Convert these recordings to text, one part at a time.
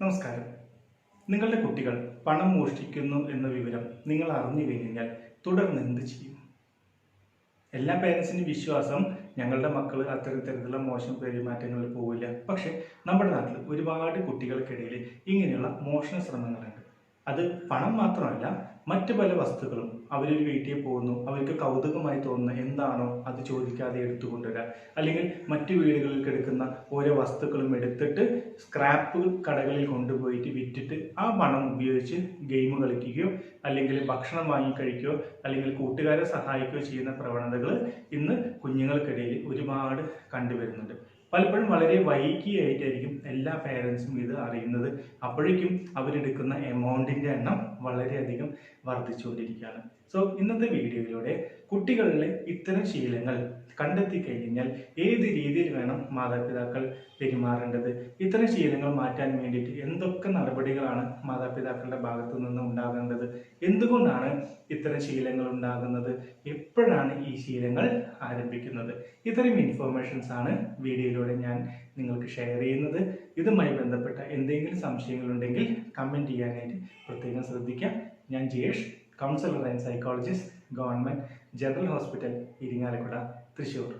നമസ്കാരം. നിങ്ങളുടെ കുട്ടികൾ പണം മോഷ്ടിക്കുന്നു എന്ന വിവരം നിങ്ങൾ അറിഞ്ഞു കഴിഞ്ഞാൽ തുടർന്ന് എന്ത് ചെയ്യും? എല്ലാ പേരൻസിന്റെ വിശ്വാസം ഞങ്ങളുടെ മക്കൾ അത്തരത്തിലുള്ള മോശം പെരുമാറ്റങ്ങളിൽ പോവില്ല. പക്ഷെ നമ്മുടെ നാട്ടിൽ ഒരുപാട് കുട്ടികൾക്കിടയിൽ ഇങ്ങനെയുള്ള മോഷണ ശ്രമങ്ങളുണ്ട്. അത് പണം മാത്രമല്ല മറ്റു പല വസ്തുക്കളും അവരൊരു വീട്ടിൽ പോകുന്നു അവർക്ക് കൗതുകമായി തോന്നുന്ന എന്താണോ അത് ചോദിക്കാതെ എടുത്തു കൊണ്ടുവരിക അല്ലെങ്കിൽ മറ്റു വീടുകളിൽ കിടക്കുന്ന ഓരോ വസ്തുക്കളും എടുത്തിട്ട് സ്ക്രാപ്പ് കടകളിൽ കൊണ്ടുപോയിട്ട് വിറ്റിട്ട് ആ പണം ഉപയോഗിച്ച് ഗെയിം കളിക്കുകയോ അല്ലെങ്കിൽ ഭക്ഷണം വാങ്ങി കഴിക്കുകയോ അല്ലെങ്കിൽ കൂട്ടുകാരെ സഹായിക്കുകയോ ചെയ്യുന്ന പ്രവണതകൾ ഇന്ന് കുഞ്ഞുങ്ങൾക്കിടയിൽ ഒരുപാട് കണ്ടുവരുന്നുണ്ട്. പലപ്പോഴും വളരെ വൈകിയായിട്ടായിരിക്കും എല്ലാ പേരൻസും ഇത് അറിയുന്നത്. അപ്പോഴേക്കും അവരെടുക്കുന്ന എമൗണ്ടിന്റെ എണ്ണം വളരെയധികം വർദ്ധിച്ചുകൊണ്ടിരിക്കുകയാണ്. സോ ഇന്നത്തെ വീഡിയോയിലൂടെ കുട്ടികളിലെ ഇത്തരം ശീലങ്ങൾ കണ്ടെത്തി കഴിഞ്ഞാൽ ഏത് രീതിയിൽ വേണം മാതാപിതാക്കൾ പെരുമാറേണ്ടത്? ഇത്തരം ശീലങ്ങൾ മാറ്റാൻ വേണ്ടിയിട്ട് എന്തൊക്കെ നടപടികളാണ് മാതാപിതാക്കളുടെ ഭാഗത്തു നിന്ന് ഉണ്ടാകേണ്ടത്? എന്തുകൊണ്ടാണ് ഇത്തരം ശീലങ്ങൾ ഉണ്ടാകുന്നത്? എപ്പോഴാണ് ഈ ശീലങ്ങൾ ആരംഭിക്കുന്നത്? ഇത്തരം ഇൻഫോർമേഷൻസ് ആണ് വീഡിയോയിലൂടെ ഞാൻ നിങ്ങൾക്ക് ഷെയർ ചെയ്യുന്നത്. ഇതുമായി ബന്ധപ്പെട്ട എന്തെങ്കിലും സംശയങ്ങളുണ്ടെങ്കിൽ കമന്റ് ചെയ്യാനായിട്ട് പ്രത്യേകം ശ്രദ്ധിക്കാം. ഞാൻ Jayesh counsellor and psychologist government general hospital Irinjalakuda Thrissur.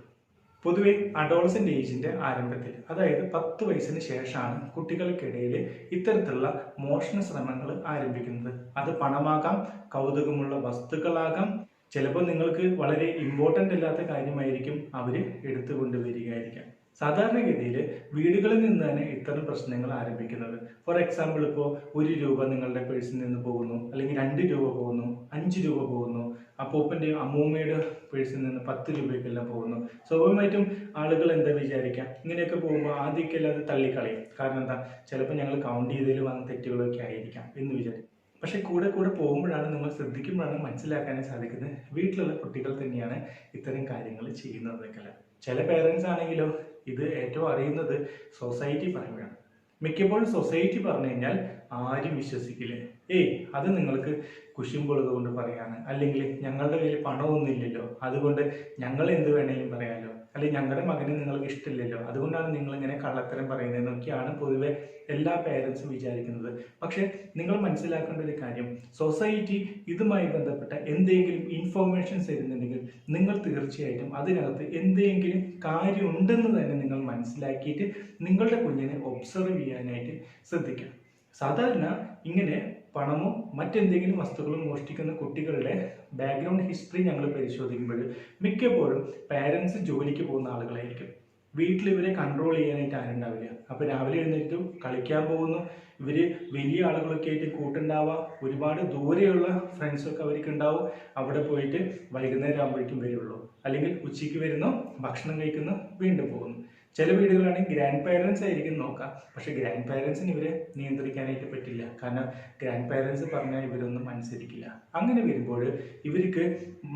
പൊതുവെ അഡോളസെന്റ് ഏജിന്റെ ആരംഭത്തിൽ അതായത് പത്ത് വയസ്സിന് ശേഷമാണ് കുട്ടികൾക്കിടയിൽ ഇത്തരത്തിലുള്ള മോഷണ ശ്രമങ്ങൾ ആരംഭിക്കുന്നത്. അത് പണമാകാം കൗതുകമുള്ള വസ്തുക്കളാകാം. ചിലപ്പോൾ നിങ്ങൾക്ക് വളരെ ഇമ്പോർട്ടന്റ് അല്ലാത്ത കാര്യമായിരിക്കും അവർ എടുത്തുകൊണ്ട് വരികയായിരിക്കാം സാധാരണഗതിയിൽ വീടുകളിൽ നിന്ന് തന്നെ ഇത്തരം പ്രശ്നങ്ങൾ ആരംഭിക്കുന്നത്. ഫോർ എക്സാമ്പിൾ ഇപ്പോൾ ഒരു രൂപ നിങ്ങളുടെ പേഴ്സിൽ നിന്ന് പോകുന്നു അല്ലെങ്കിൽ രണ്ട് രൂപ പോകുന്നു അഞ്ച് രൂപ പോകുന്നു അപ്പൂപ്പന്റെയും അമ്മൂമ്മയുടെ പേഴ്സിൽ നിന്ന് പത്ത് രൂപയ്ക്കെല്ലാം പോകുന്നു. സ്വാഭാവികമായിട്ടും ആളുകൾ എന്താ വിചാരിക്കാം ഇങ്ങനെയൊക്കെ പോകുമ്പോൾ ആദ്യമൊക്കെ അത് തള്ളിക്കളയും. കാരണം എന്താ? ചിലപ്പോൾ ഞങ്ങൾ കൗണ്ട് ചെയ്തതിൽ വന്ന തെറ്റുകളൊക്കെ ആയിരിക്കാം എന്ന് വിചാരിക്കും. പക്ഷെ കൂടെ കൂടെ പോകുമ്പോഴാണ് നമ്മൾ ശ്രദ്ധിക്കുമ്പോഴാണ് മനസ്സിലാക്കാനേ സാധിക്കുന്നത്. വീട്ടിലുള്ള കുട്ടികൾ തന്നെയാണ് ഇത്തരം കാര്യങ്ങൾ ചെയ്യുന്നതെങ്കിൽ ചില പേരൻസ് ആണെങ്കിലോ ഇത് ഏറ്റവും അറിയുന്നത് സൊസൈറ്റി പറയുകയാണ്. മിക്കപ്പോഴും സൊസൈറ്റി പറഞ്ഞു കഴിഞ്ഞാൽ ആരും വിശ്വസിക്കില്ല. ഏയ് അത് നിങ്ങൾക്ക് കുശുമ്പുള്ളത് കൊണ്ട് പറയാണ്. അല്ലെങ്കിൽ ഞങ്ങളുടെ കയ്യിൽ പണമൊന്നുമില്ലല്ലോ. അതുകൊണ്ട് ഞങ്ങൾ എന്ത് വേണേലും പറയാലോ. അല്ലെങ്കിൽ ഞങ്ങളുടെ മകനെ നിങ്ങൾക്ക് ഇഷ്ടമില്ലല്ലോ. അതുകൊണ്ടാണ് നിങ്ങൾ ഇങ്ങനെ കള്ളത്തരം പറയുന്നതെന്നൊക്കെയാണ് പൊതുവെ എല്ലാ പേരൻസും വിചാരിക്കുന്നത്. പക്ഷേ നിങ്ങൾ മനസ്സിലാക്കേണ്ട ഒരു കാര്യം. സൊസൈറ്റി ഇതുമായി ബന്ധപ്പെട്ട എന്തെങ്കിലും ഇൻഫോർമേഷൻസ് തരുന്നുണ്ടെങ്കിൽ നിങ്ങൾ തീർച്ചയായിട്ടും അതിനകത്ത് എന്തെങ്കിലും കാര്യമുണ്ടെന്ന് തന്നെ നിങ്ങൾ മനസ്സിലാക്കിയിട്ട് നിങ്ങളുടെ കുഞ്ഞിനെ ഒബ്സർവ് ചെയ്യാനായിട്ട് ശ്രദ്ധിക്കണം. സാധാരണ ഇങ്ങനെ പണമോ മറ്റെന്തെങ്കിലും വസ്തുക്കളും മോഷ്ടിക്കുന്ന കുട്ടികളുടെ ബാക്ക്ഗ്രൗണ്ട് ഹിസ്റ്ററി ഞങ്ങൾ പരിശോധിക്കുമ്പോൾ മിക്കപ്പോഴും പാരൻസ് ജോലിക്ക് പോകുന്ന ആളുകളായിരിക്കും. വീട്ടിൽ ഇവരെ കൺട്രോൾ ചെയ്യാനായിട്ട് ആരുണ്ടാവില്ല. അപ്പോൾ രാവിലെ എഴുന്നേറ്റ് കളിക്കാൻ പോകുന്നു. ഇവർ വലിയ ആളുകളൊക്കെ ആയിട്ട് കൂട്ടുണ്ടാവാം. ഒരുപാട് ദൂരെയുള്ള ഫ്രണ്ട്സൊക്കെ അവർക്ക് ഉണ്ടാവും. അവിടെ പോയിട്ട് വൈകുന്നേരം ആകുമ്പോഴേക്കും വരുള്ളൂ. അല്ലെങ്കിൽ ഉച്ചയ്ക്ക് വരുന്നു ഭക്ഷണം കഴിക്കുന്നു വീണ്ടും പോകുന്നു. ചില വീടുകളാണെങ്കിൽ ഗ്രാൻഡ് പാരൻസ് ആയിരിക്കും നോക്കാം പക്ഷെ ഗ്രാൻഡ് പാരൻസിന് ഇവരെ നിയന്ത്രിക്കാനായിട്ട് പറ്റില്ല. കാരണം ഗ്രാൻഡ് പാരൻസ് പറഞ്ഞാൽ ഇവരൊന്നും അനുസരിക്കില്ല. അങ്ങനെ വരുമ്പോൾ ഇവർക്ക്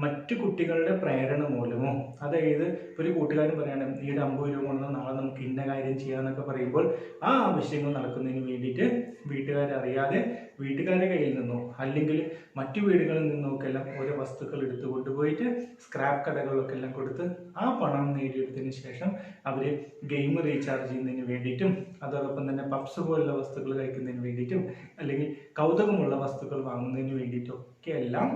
മറ്റു കുട്ടികളുടെ പ്രേരണ മൂലമോ അതായത് ഒരു കൂട്ടുകാരൻ പറയണം ഈ അമ്പത് രൂപ കൊണ്ട് നാളെ നമുക്ക് ഇന്ന കാര്യം ചെയ്യാമെന്നൊക്കെ പറയുമ്പോൾ ആ ആവശ്യങ്ങൾ നടക്കുന്നതിന് വേണ്ടിയിട്ട് വീട്ടുകാരറിയാതെ വീട്ടുകാരുടെ കയ്യിൽ നിന്നോ അല്ലെങ്കിൽ മറ്റു വീടുകളിൽ നിന്നോ ഒക്കെ എല്ലാം ഓരോ വസ്തുക്കൾ എടുത്തു കൊണ്ടുപോയിട്ട് സ്ക്രാപ്പ് കടകളിലൊക്കെ എല്ലാം കൊടുത്ത് ആ പണം നേടിയെടുത്തതിന് ശേഷം അവർ ഗെയിം റീചാർജ് ചെയ്യുന്നതിന് വേണ്ടിയിട്ടും അതോടൊപ്പം തന്നെ പപ്സ് പോലുള്ള വസ്തുക്കൾ കഴിക്കുന്നതിന് വേണ്ടിയിട്ടും അല്ലെങ്കിൽ കൗതുകമുള്ള വസ്തുക്കൾ വാങ്ങുന്നതിന് വേണ്ടിയിട്ടും ഒക്കെ എല്ലാം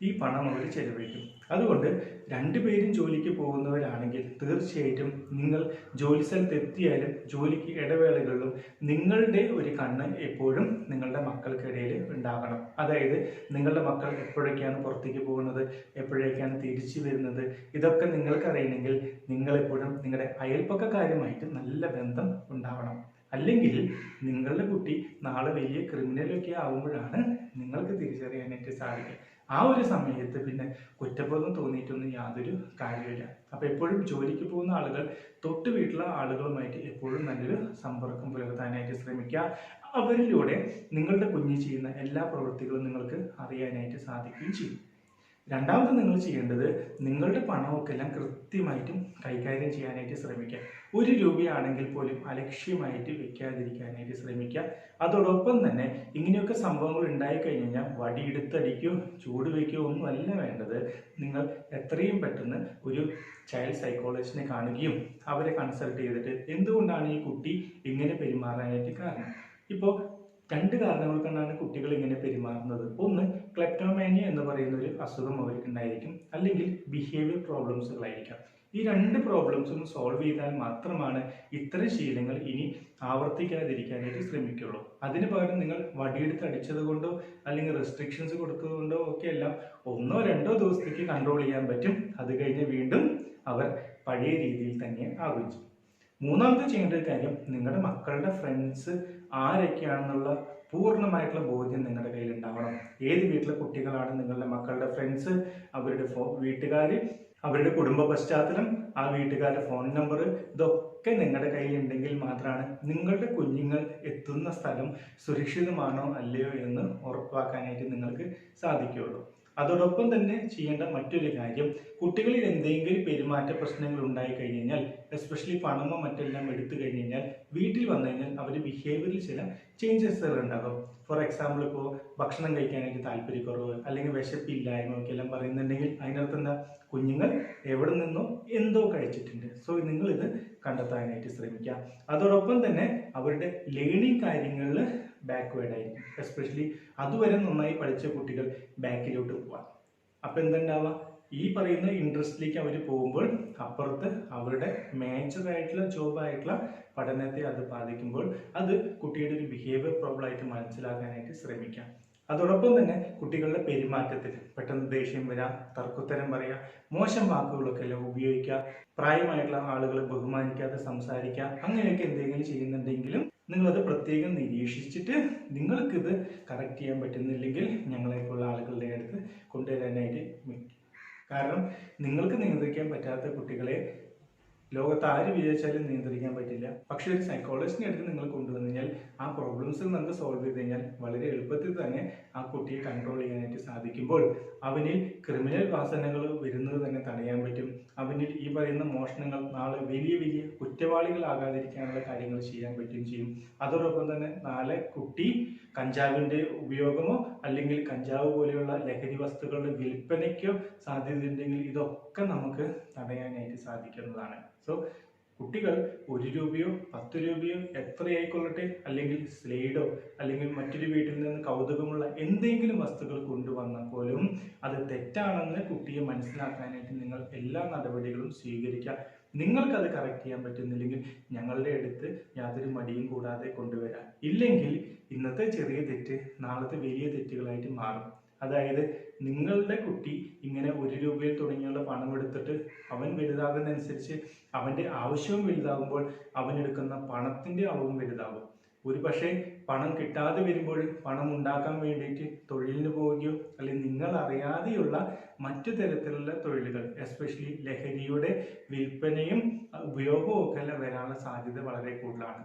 ഈ പണം അവർ ചെലവഴിക്കും. അതുകൊണ്ട് രണ്ടുപേരും ജോലിക്ക് പോകുന്നവരാണെങ്കിൽ തീർച്ചയായിട്ടും നിങ്ങൾ ജോലി സ്ഥലത്ത് എത്തിയാലും ജോലിക്ക് ഇടവേളകളിലും നിങ്ങളുടെ ഒരു കണ്ണ് എപ്പോഴും നിങ്ങളുടെ മക്കൾക്കിടയിൽ ഉണ്ടാകണം. അതായത് നിങ്ങളുടെ മക്കൾ എപ്പോഴൊക്കെയാണ് പുറത്തേക്ക് പോകുന്നത് എപ്പോഴൊക്കെയാണ് തിരിച്ചു വരുന്നത് ഇതൊക്കെ നിങ്ങൾക്ക് അറിയണമെങ്കിൽ നിങ്ങളെപ്പോഴും നിങ്ങളുടെ അയൽപ്പക്കക്കാരുമായിട്ട് നല്ല ബന്ധം ഉണ്ടാവണം. അല്ലെങ്കിൽ നിങ്ങളുടെ കുട്ടി നാളെ വലിയ ക്രിമിനലൊക്കെ ആകുമ്പോഴാണ് നിങ്ങൾക്ക് തിരിച്ചറിയാനായിട്ട് സാധിക്കുക. ആ ഒരു സമയത്ത് പിന്നെ കുറ്റബോധം തോന്നിയിട്ടൊന്നും യാതൊരു കാര്യമില്ല അപ്പോൾ എപ്പോഴും ജോലിക്ക് പോകുന്ന ആളുകൾ തൊട്ട് വീട്ടിലെ ആളുകളുമായിട്ട് എപ്പോഴും നല്ലൊരു സമ്പർക്കം പുലർത്താനായിട്ട് ശ്രമിക്കുക. അവരിലൂടെ നിങ്ങളുടെ കുഞ്ഞ് ചെയ്യുന്ന എല്ലാ പ്രവൃത്തികളും നിങ്ങൾക്ക് അറിയാനായിട്ട് സാധിക്കുകയും ചെയ്യും. രണ്ടാമത് നിങ്ങൾ ചെയ്യേണ്ടത് നിങ്ങളുടെ പണമൊക്കെ എല്ലാം കൃത്യമായിട്ടും കൈകാര്യം ചെയ്യാനായിട്ട് ശ്രമിക്കുക. ഒരു രൂപയാണെങ്കിൽ പോലും അലക്ഷ്യമായിട്ട് വെക്കാതിരിക്കാനായിട്ട് ശ്രമിക്കുക. അതോടൊപ്പം തന്നെ ഇങ്ങനെയൊക്കെ സംഭവങ്ങൾ ഉണ്ടായി കഴിഞ്ഞ് കഴിഞ്ഞാൽ വടിയെടുത്തടിക്കുകയോ ചൂട് വയ്ക്കുകയോ ഒന്നും അല്ല വേണ്ടത്. നിങ്ങൾ എത്രയും പെട്ടെന്ന് ഒരു ചൈൽഡ് സൈക്കോളജിസ്റ്റിനെ കാണുകയും അവരെ കൺസൾട്ട് ചെയ്തിട്ട് എന്തുകൊണ്ടാണ് ഈ കുട്ടി ഇങ്ങനെ പെരുമാറാനായിട്ട് കാരണം? ഇപ്പോൾ രണ്ട് കാരണങ്ങൾ കൊണ്ടാണ് കുട്ടികൾ ഇങ്ങനെ പെരുമാറുന്നത്. ഒന്ന് ക്ലെപ്റ്റോമാനിയ എന്ന് പറയുന്ന ഒരു അസുഖം അവർക്ക് ഉണ്ടായിരിക്കും അല്ലെങ്കിൽ ബിഹേവിയർ പ്രോബ്ലംസുകളായിരിക്കാം ഈ രണ്ട് പ്രോബ്ലംസും സോൾവ് ചെയ്താൽ മാത്രമാണ് ഇത്തരം ശീലങ്ങൾ ഇനി ആവർത്തിക്കാതിരിക്കാനായിട്ട് ശ്രമിക്കുള്ളൂ. അതിന് പകരം നിങ്ങൾ വടിയെടുത്ത് അടിച്ചത് കൊണ്ടോ അല്ലെങ്കിൽ റെസ്ട്രിക്ഷൻസ് കൊടുത്തത് കൊണ്ടോ ഒക്കെ എല്ലാം ഒന്നോ രണ്ടോ ദിവസത്തേക്ക് കൺട്രോൾ ചെയ്യാൻ പറ്റും. അത് കഴിഞ്ഞ് വീണ്ടും അവർ പഴയ രീതിയിൽ തന്നെ ആവുകയും മൂന്നാമത് ചെയ്യേണ്ട ഒരു കാര്യം നിങ്ങളുടെ മക്കളുടെ ഫ്രണ്ട്സ് ആരൊക്കെയാണെന്നുള്ള പൂർണമായിട്ടുള്ള ബോധ്യം നിങ്ങളുടെ കയ്യിൽ ഉണ്ടാവണം ഏത് വീട്ടിലെ കുട്ടികളാണ് നിങ്ങളുടെ മക്കളുടെ ഫ്രണ്ട്സ് അവരുടെ ഫോ വീട്ടുകാർ അവരുടെ കുടുംബ പശ്ചാത്തലം? ആ വീട്ടുകാരുടെ ഫോൺ നമ്പർ ഇതൊക്കെ നിങ്ങളുടെ കയ്യിൽ ഉണ്ടെങ്കിൽ മാത്രമാണ് നിങ്ങളുടെ കുഞ്ഞുങ്ങൾ എത്തുന്ന സ്ഥലം സുരക്ഷിതമാണോ അല്ലയോ എന്ന് ഉറപ്പാക്കാനായിട്ട് നിങ്ങൾക്ക് സാധിക്കുകയുള്ളൂ. അതോടൊപ്പം തന്നെ ചെയ്യേണ്ട മറ്റൊരു കാര്യം കുട്ടികളിൽ എന്തെങ്കിലും പെരുമാറ്റ പ്രശ്നങ്ങൾ ഉണ്ടായി കഴിഞ്ഞാൽ എസ്പെഷ്യലി പണമോ മറ്റെല്ലാം എടുത്തു കഴിഞ്ഞു കഴിഞ്ഞാൽ വീട്ടിൽ വന്നു കഴിഞ്ഞാൽ അവർ ബിഹേവിയറിൽ ചില ചേഞ്ചസുകൾ ഉണ്ടാകും. ഫോർ എക്സാമ്പിൾ ഇപ്പോൾ ഭക്ഷണം കഴിക്കാനായിട്ട് താല്പര്യക്കുറവ് അല്ലെങ്കിൽ വിശപ്പില്ലായ്മ ഒക്കെ എല്ലാം പറയുന്നുണ്ടെങ്കിൽ അതിനകത്ത് എന്താ? കുഞ്ഞുങ്ങൾ എവിടെ നിന്നോ എന്തോ കഴിച്ചിട്ടുണ്ട്. സോ നിങ്ങളിത് കണ്ടെത്താനായിട്ട് ശ്രമിക്കുക. അതോടൊപ്പം തന്നെ അവരുടെ ലേണിംഗ് കാര്യങ്ങളിൽ ബാക്ക്വേർഡ് ആയിരിക്കും. എസ്പെഷ്യലി അതുവരെ നന്നായി പഠിച്ച കുട്ടികൾ ബാക്കിലോട്ട് പോവാം. അപ്പോൾ എന്തുണ്ടാവുക ഈ പറയുന്ന ഇൻട്രസ്റ്റിലേക്ക് അവർ പോകുമ്പോൾ അപ്പുറത്ത് അവരുടെ മേജറായിട്ടുള്ള ജോബായിട്ടുള്ള പഠനത്തെ അത് ബാധിക്കുമ്പോൾ അത് കുട്ടിയുടെ ഒരു ബിഹേവിയർ പ്രോബ്ലം ആയിട്ട് മനസ്സിലാക്കാനായിട്ട് ശ്രമിക്കാം അതോടൊപ്പം തന്നെ കുട്ടികളുടെ പെരുമാറ്റത്തിൽ പെട്ടെന്ന് ദേഷ്യം വരാം തർക്കുത്തരം പറയുക മോശം വാക്കുകളൊക്കെ എല്ലാം ഉപയോഗിക്കുക പ്രായമായിട്ടുള്ള ആളുകളെ ബഹുമാനിക്കാതെ സംസാരിക്കുക അങ്ങനെയൊക്കെ എന്തെങ്കിലും ചെയ്യുന്നുണ്ടെങ്കിലും നിങ്ങളത് പ്രത്യേകം നിരീക്ഷിച്ചിട്ട് നിങ്ങൾക്കിത് കറക്റ്റ് ചെയ്യാൻ പറ്റുന്നില്ലെങ്കിൽ ഞങ്ങളെപ്പോലുള്ള ആളുകളുടെ അടുത്ത് കൊണ്ടുവരാനായിട്ട്. കാരണം നിങ്ങൾക്ക് നിയന്ത്രിക്കാൻ പറ്റാത്ത കുട്ടികളെ ലോകത്ത് ആര് വിചാരിച്ചാലും നിയന്ത്രിക്കാൻ പറ്റില്ല. പക്ഷേ ഒരു സൈക്കോളജിസ്റ്റിനെ അടുത്ത് നിങ്ങൾ കൊണ്ടുവന്നു കഴിഞ്ഞാൽ ആ പ്രോബ്ലംസ് നമുക്ക് സോൾവ് ചെയ്ത് കഴിഞ്ഞാൽ വളരെ എളുപ്പത്തിൽ തന്നെ ആ കുട്ടിയെ കൺട്രോൾ ചെയ്യാനായിട്ട് സാധിക്കുമ്പോൾ അവനിൽ ക്രിമിനൽ വാസനകൾ വരുന്നത് തന്നെ തടയാൻ പറ്റും. അവനിൽ ഈ പറയുന്ന മോഷണങ്ങൾ നാളെ വലിയ വലിയ കുറ്റവാളികളാകാതിരിക്കാനുള്ള കാര്യങ്ങൾ ചെയ്യാൻ പറ്റുകയും ചെയ്യും. അതോടൊപ്പം തന്നെ നാളെ കുട്ടി കഞ്ചാവിന്റെ ഉപയോഗമോ അല്ലെങ്കിൽ കഞ്ചാവ് പോലെയുള്ള ലഹരി വസ്തുക്കളുടെ വിൽപ്പനയ്ക്കോ സാധ്യതയുണ്ടെങ്കിൽ ഇതൊക്കെ നമുക്ക് തടയാനായിട്ട് സാധിക്കുന്നതാണ്. സോ കുട്ടികൾ ഒരു രൂപയോ പത്ത് രൂപയോ എത്രയായിക്കൊള്ളട്ടെ? അല്ലെങ്കിൽ സ്ലൈഡോ അല്ലെങ്കിൽ മറ്റൊരു വീട്ടിൽ നിന്ന് കൗതുകമുള്ള എന്തെങ്കിലും വസ്തുക്കൾ കൊണ്ടുവന്നാൽ പോലും അത് തെറ്റാണെന്ന് കുട്ടിയെ മനസ്സിലാക്കാനായിട്ട് നിങ്ങൾ എല്ലാ നടപടികളും സ്വീകരിക്കുക. നിങ്ങൾക്കത് കറക്റ്റ് ചെയ്യാൻ പറ്റുന്നില്ലെങ്കിൽ ഞങ്ങളുടെ അടുത്ത് യാതൊരു മടിയും കൂടാതെ കൊണ്ടുവരാം. ഇല്ലെങ്കിൽ ഇന്നത്തെ ചെറിയ തെറ്റ് നാളത്തെ വലിയ തെറ്റുകളായിട്ട് മാറും. അതായത് നിങ്ങളുടെ കുട്ടി ഇങ്ങനെ ഒരു രൂപയിൽ തുടങ്ങിയുള്ള പണം എടുത്തിട്ട് അവൻ വലുതാകുന്നതനുസരിച്ച് അവന്റെ ആവശ്യവും വലുതാകുമ്പോൾ അവൻ എടുക്കുന്ന പണത്തിന്റെ അളവും വലുതാകും. ഒരു പക്ഷേ പണം കിട്ടാതെ വരുമ്പോൾ പണം ഉണ്ടാക്കാൻ വേണ്ടിയിട്ട് തൊഴിലിന് പോവുകയോ അല്ലെങ്കിൽ നിങ്ങൾ അറിയാതെയുള്ള മറ്റു തരത്തിലുള്ള തൊഴിലുകൾ എസ്പെഷ്യലി ലഹരിയുടെ വിൽപ്പനയും ഉപയോഗവും ഒക്കെ വരാനുള്ള സാധ്യത വളരെ കൂടുതലാണ്.